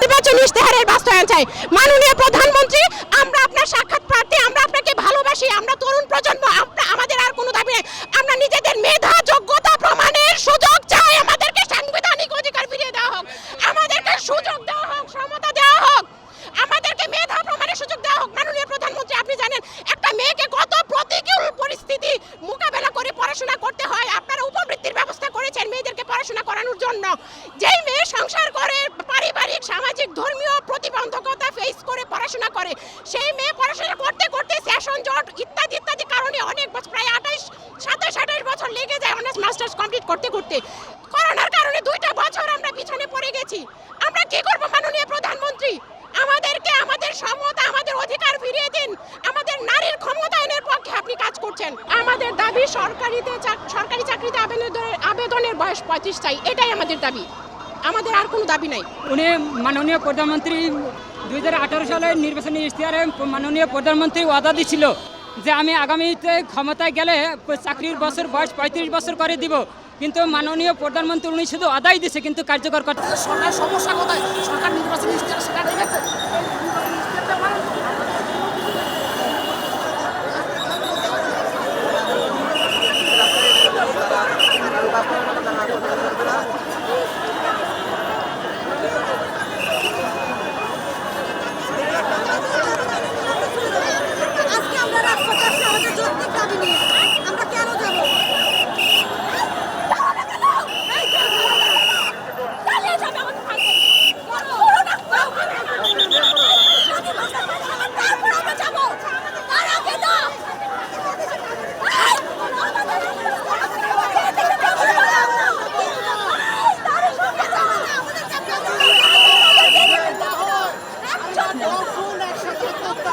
ইশতেহারের বাস্তবায়ন চাই। মাননীয় প্রধানমন্ত্রী, আমরা আপনার সাক্ষাৎ প্রার্থী, আমরা আপনাকে ভালোবাসি, আমরা তরুণ প্রজন্ম করে পড়াশোনা করতে হয়। আপনারা উপবৃত্তির ব্যবস্থা করেছেন মেয়েদেরকে পড়াশোনা করানোর জন্য। যেই মেয়ে সংসার করে, পারিবারিক, সামাজিক, ধর্মীয় প্রতিবন্ধকতা ফেস করে পড়াশোনা করে, সেই মেয়ে পড়াশোনা করতে করতে সেশন জট ইত্যাদি ইত্যাদি কারণে অনেক বছর প্রায় আঠাইশ, সাতাশ আঠাশ বছর লেগে যায় অনার্স মাস্টার্স কমপ্লিট করতে করতে। করোনার কারণে দুইটা বছর আমরা পিছনে পড়ে গেছি। আমরা কি করব মাননীয় প্রধানমন্ত্রী? পঁয়ত্রিশ চাই এটাই আমাদের দাবি। আমাদের আর কোনো দাবি নাই। উনি মাননীয় প্রধানমন্ত্রী দুই হাজার আঠারো সালের নির্বাচনী ইশতেহারে মাননীয় প্রধানমন্ত্রী ওয়াদা দিছিল যে আমি আগামীতে ক্ষমতায় গেলে চাকরির বছর বয়স পঁয়ত্রিশ বছর করে দিব। কিন্তু মাননীয় প্রধানমন্ত্রী উনি শুধু আদায় দিছে কিন্তু কার্যকর করতে সরকার সমস্যা কোথায়? সরকার নির্বাচনী ইশতেহার সেটা রেখেছে আজকে আমরা রাজপথে আসছি আমাদের যৌক্তিক দাবি নিয়ে আমরা কেন যাব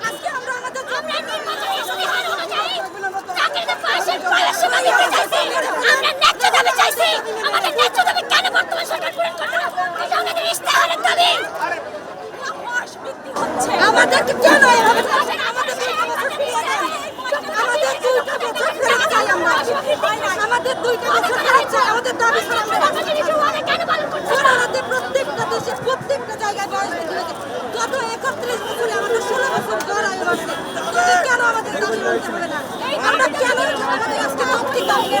আজকে আমরা আমাদের আমাদেরকে কেন এভাবে করছেন? আমাদের দুইটা বছর ফিরিয়ে দেন। আমাদের দুইটা বছর ফেরত চাই আমরা। আমাদের দুইটা বছর ফেরত চাই। আমাদের দাবি ছাড়া আমরা বাঁচতে পারব না। করোনাতে প্রত্যেকটা দেশে প্রত্যেকটা জায়গায় বয়স গত একত্রিশ বছরে আমাদের ষোলো বছর জ্বর আয়ু বাড়ছে। কেন আমাদের দাবি মানতে হবে না? আমরা কেন আমাদের আজকে যৌক্তিক দাবি নিয়ে